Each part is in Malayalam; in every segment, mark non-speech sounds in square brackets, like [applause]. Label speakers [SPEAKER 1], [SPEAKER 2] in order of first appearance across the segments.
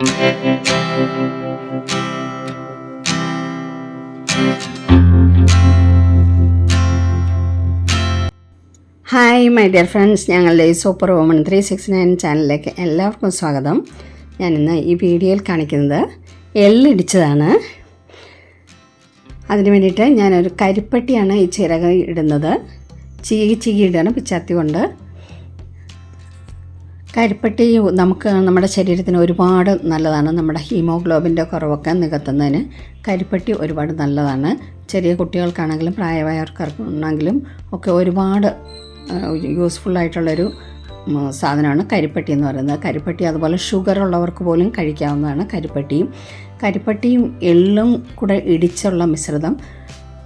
[SPEAKER 1] ഹായ് മൈ ഡിയർ ഫ്രണ്ട്സ് ഞങ്ങളുടെ super woman three six nine ചാനലിലേക്ക് എല്ലാവർക്കും സ്വാഗതം. ഞാനിന്ന് ഈ വീഡിയോയിൽ കാണിക്കുന്നത് എള്ളിടിച്ചതാണ് അതിന് വേണ്ടിയിട്ട് ഞാനൊരു കരിപ്പട്ടിയാണ് ഈ ചിരക ഇടുന്നത്. ചീകി ചീകി ഇടുകയാണ് പിച്ചാത്തി കൊണ്ട്. കരിപ്പട്ടി നമുക്ക് നമ്മുടെ ശരീരത്തിന് ഒരുപാട് നല്ലതാണ്. നമ്മുടെ ഹീമോഗ്ലോബിന്റെ കുറവൊക്കെ നികത്തുന്നതിന് കരിപ്പട്ടി ഒരുപാട് നല്ലതാണ്. ചെറിയ കുട്ടികൾക്കാണെങ്കിലും പ്രായമായവർക്കാണെങ്കിലും ഒക്കെ ഒരുപാട് ഉം, സാധനമാണ് കരിപ്പട്ടി എന്ന് പറയുന്നത്. കരിപ്പട്ടി അതുപോലെ ഷുഗർ ഉള്ളവർക്ക് പോലും കഴിക്കാവുന്നതാണ് കരിപ്പട്ടിയും കരിപ്പട്ടിയും എള്ളും കൂടെ ഇടിച്ചുള്ള മിശ്രിതം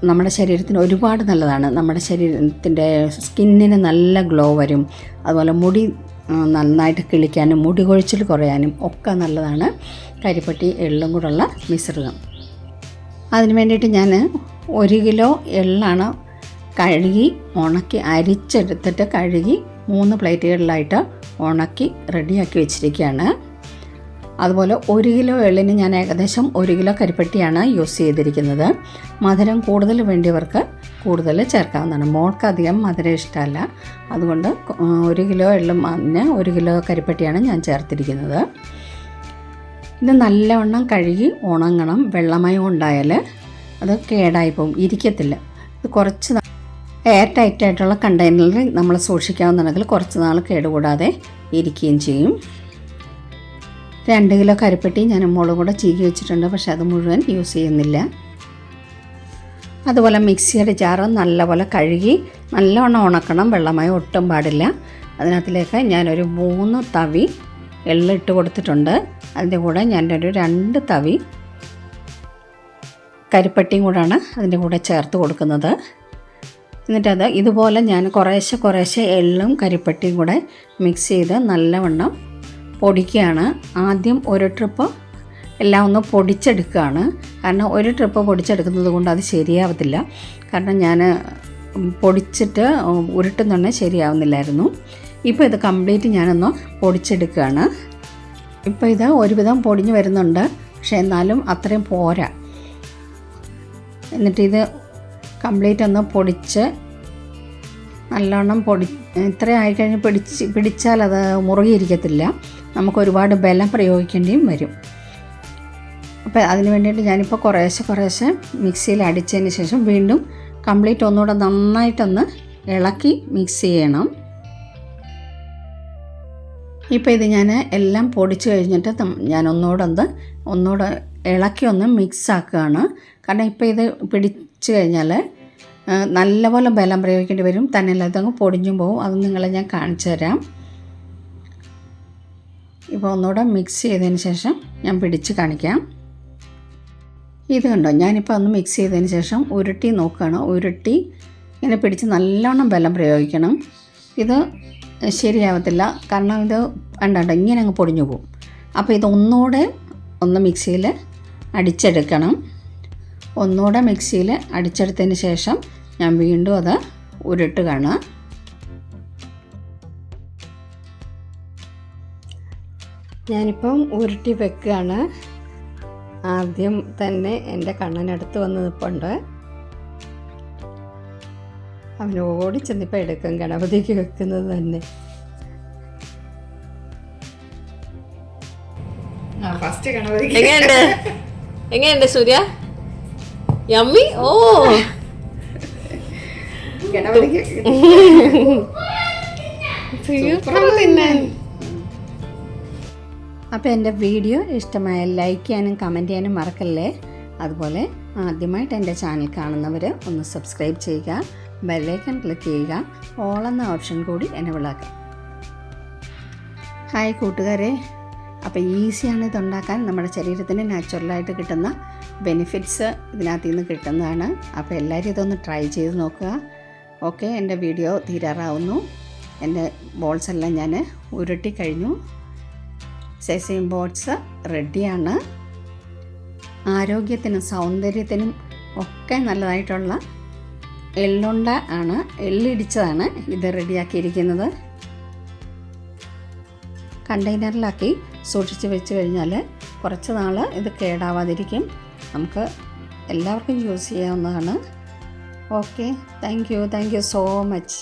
[SPEAKER 1] നമ്മുടെ ശരീരത്തിന് ഒരുപാട് നല്ലതാണ്. നമ്മുടെ ശരീരത്തിന്റെ സ്കിന്നിന് നല്ല ഗ്ലോ വരും. അതുപോലെ മുടി നന്നായിട്ട് കിളിക്കാനും മുടി കൊഴിച്ചിൽ കുറയാനും ഒക്കെ നല്ലതാണ്. കരിപ്പട്ടി എള്ളും കൂടെയുള്ള മിശ്രിതം. അതിന് വേണ്ടിയിട്ട് ഞാൻ ഒരു കിലോ എള്ളാണ് കഴുകി ഉണക്കി അരിച്ചെടുത്തിട്ട് കഴുകി മൂന്ന് പ്ലേറ്റുകളിലായിട്ട് ഉണക്കി റെഡിയാക്കി വെച്ചിരിക്കുകയാണ്. അതുപോലെ ഒരു കിലോ എള്ളിന് ഞാൻ ഏകദേശം ഒരു കിലോ കരിപ്പട്ടിയാണ് യൂസ് ചെയ്തിരിക്കുന്നത്. മധുരം കൂടുതൽ വേണ്ടിയവർക്ക് കൂടുതൽ ചേർക്കാവുന്നതാണ്. മോൾക്ക് അധികം മധുരം ഇഷ്ടമല്ല. അതുകൊണ്ട് ഒരു കിലോ എള്ളും അതിന് ഒരു കിലോ കരിപ്പട്ടിയാണ് ഞാൻ ചേർത്തിരിക്കുന്നത്. ഇത് നല്ലവണ്ണം കഴുകി ഉണങ്ങണം. വെള്ളമയം ഉണ്ടായാൽ അത് കേടായി പോകും. ഇരിക്കത്തില്ല. ഇത് കുറച്ച് എയർ ടൈറ്റായിട്ടുള്ള കണ്ടെയ്നറിൽ നമ്മൾ സൂക്ഷിക്കാവുന്നുണ്ടെങ്കിൽ കുറച്ച് നാൾ കേടുകൂടാതെ ഇരിക്കുകയും ചെയ്യും. രണ്ട് കിലോ കരിപ്പെട്ടി ഞാൻ മുളക് കൂടെ ചീകി വെച്ചിട്ടുണ്ട്. പക്ഷെ അത് മുഴുവൻ യൂസ് ചെയ്യുന്നില്ല. അതുപോലെ മിക്സിയുടെ ജാറ് നല്ലപോലെ കഴുകി നല്ലവണ്ണം ഉണക്കണം. വെള്ളമായി ഒട്ടും പാടില്ല. അതിനകത്തിലേക്ക് ഞാനൊരു മൂന്ന് തവി എള്ളിട്ട് കൊടുത്തിട്ടുണ്ട്. അതിന്റെ കൂടെ ഞാനൊരു രണ്ട് തവി കരിപ്പട്ടിയും കൂടാണ് അതിന്റെ കൂടെ ചേർത്ത് കൊടുക്കുന്നത്. എന്നിട്ടത് ഇതുപോലെ ഞാൻ കുറേശ്ശെ കുറേശ്ശെ എള്ളും കരിപ്പട്ടിയും കൂടെ മിക്സ് ചെയ്ത് നല്ലവണ്ണം പൊടിക്കുകയാണ്. ആദ്യം ഒരു ട്രിപ്പ് എല്ലാം ഒന്ന് പൊടിച്ചെടുക്കുകയാണ്. കാരണം ഒരു ട്രിപ്പ് പൊടിച്ചെടുക്കുന്നത് കൊണ്ട് അത് ശരിയാവത്തില്ല. കാരണം ഞാൻ പൊടിച്ചിട്ട് ഉരുട്ടുന്നുണ്ടെങ്കിൽ ശരിയാവുന്നില്ലായിരുന്നു. ഇപ്പോൾ ഇത് കംപ്ലീറ്റ് ഞാനൊന്ന് പൊടിച്ചെടുക്കുകയാണ്. ഇപ്പോൾ ഇത് ഒരുവിധം പൊടിഞ്ഞു വരുന്നുണ്ട്. പക്ഷേ എന്നാലും അത്രയും പോരാ. എന്നിട്ട് ഇത് കംപ്ലീറ്റ് ഒന്ന് പൊടിച്ച് നല്ലോണം പൊടി ഇത്രയും ആയിക്കഴിഞ്ഞ് പിടിച്ച് പിടിച്ചാൽ അത് മുറുകിയിരിക്കത്തില്ല. നമുക്ക് ഒരുപാട് ബലം പ്രയോഗിക്കേണ്ടിയും വരും. അപ്പോൾ അതിന് വേണ്ടിയിട്ട് ഞാനിപ്പോൾ കുറേശ്ശെ കുറേശ്ശെ മിക്സിയിൽ അടിച്ചതിന് ശേഷം വീണ്ടും കംപ്ലീറ്റ് ഒന്നുകൂടെ നന്നായിട്ടൊന്ന് ഇളക്കി മിക്സ് ചെയ്യണം. ഇപ്പോൾ ഇത് ഞാൻ എല്ലാം പൊടിച്ച് കഴിഞ്ഞിട്ട് ഞാൻ ഒന്നുകൂടെ ഒന്ന് ഒന്നുകൂടെ ഇളക്കി ഒന്ന് മിക്സ് ആക്കുകയാണ്. കാരണം ഇപ്പോൾ ഇത് പിടിച്ച് കഴിഞ്ഞാൽ നല്ലപോലെ ബലം പ്രയോഗിക്കേണ്ടി വരും. തന്നെയല്ല ഇതങ്ങ് പൊടിഞ്ഞും പോകും അത് നിങ്ങളെ ഞാൻ കാണിച്ചു തരാം. ഇപ്പോൾ ഒന്നുകൂടെ മിക്സ് ചെയ്തതിന് ശേഷം ഞാൻ പിടിച്ച് കാണിക്കാം. ഇത് കണ്ടോ? ഞാനിപ്പോൾ ഒന്ന് മിക്സ് ചെയ്തതിന് ശേഷം ഉരുട്ടി നോക്കുകയാണ്. ഉരുട്ടി ഇങ്ങനെ പിടിച്ച് നല്ലോണം ബലം പ്രയോഗിക്കണം. ഇത് ശരിയാവത്തില്ല. കാരണം ഇത് കണ്ടോ? ഇങ്ങനെ അങ്ങ് പൊടിഞ്ഞു പോകും. അപ്പോൾ ഇതൊന്നുകൂടെ ഒന്ന് മിക്സിയിൽ അടിച്ചെടുക്കണം. ഒന്നുകൂടെ മിക്സിയിൽ അടിച്ചെടുത്തതിന് ശേഷം ഞാൻ വീണ്ടും അത് ഉരുട്ടുകയാണ്. ഞാനിപ്പം ഉരുട്ടി വെക്കുകയാണ്. ആദ്യം തന്നെ എന്റെ കണ്ണനടുത്ത് വന്ന് നിൽപ്പുണ്ട് അവൻ ഓടി ചെന്നിപ്പോൾ എടുക്കും ഗണപതിക്ക് വെക്കുന്നത് തന്നെ.
[SPEAKER 2] ഫസ്റ്റ് ഗണപതി
[SPEAKER 3] എങ്ങനെയുണ്ട്? എങ്ങനെയുണ്ട് സൂര്യ? യമ്മി? ഓ.
[SPEAKER 2] ഗണപതിക്ക്. [laughs]
[SPEAKER 3] തിന്നാൻ.
[SPEAKER 1] അപ്പോൾ എന്റെ വീഡിയോ ഇഷ്ടമായ ലൈക്ക് ചെയ്യാനും കമന്റ് ചെയ്യാനും മറക്കല്ലേ? അതുപോലെ ആദ്യമായിട്ട് എന്റെ ചാനൽ കാണുന്നവർ ഒന്ന് സബ്സ്ക്രൈബ് ചെയ്യുക ബെല്ലൈക്കൺ ക്ലിക്ക് ചെയ്യുക ഓൾ എന്ന ഓപ്ഷൻ കൂടി എന്നെ വിളാക്കാം ഹായ് കൂട്ടുകാരെ അപ്പോൾ ഈസിയാണ് ഇതുണ്ടാക്കാൻ. നമ്മുടെ ശരീരത്തിന് നാച്ചുറലായിട്ട് കിട്ടുന്ന ബെനിഫിറ്റ്സ് ഇതിനകത്ത് നിന്ന് കിട്ടുന്നതാണ്. അപ്പോൾ എല്ലാവരും ഇതൊന്ന് ട്രൈ ചെയ്ത് നോക്കുക. ഓക്കെ എന്റെ വീഡിയോ തീരാറാവുന്നു. എന്റെ ബോൾസ് എല്ലാം ഞാൻ ഉരുട്ടി കഴിഞ്ഞു. സെസീം ബോട്ട്സ് റെഡിയാണ് ആരോഗ്യത്തിനും സൗന്ദര്യത്തിനും ഒക്കെ നല്ലതായിട്ടുള്ള എള്ളുണ്ട ആണ്. എള്ളിടിച്ചതാണ് ഇത് റെഡിയാക്കിയിരിക്കുന്നത് കണ്ടെയ്നറിലാക്കി സൂക്ഷിച്ച് വെച്ച് കഴിഞ്ഞാൽ കുറച്ച് നാൾ ഇത് കേടാവാതിരിക്കും. നമുക്ക് എല്ലാവർക്കും യൂസ് ചെയ്യാവുന്നതാണ്. Okay thank you thank you so much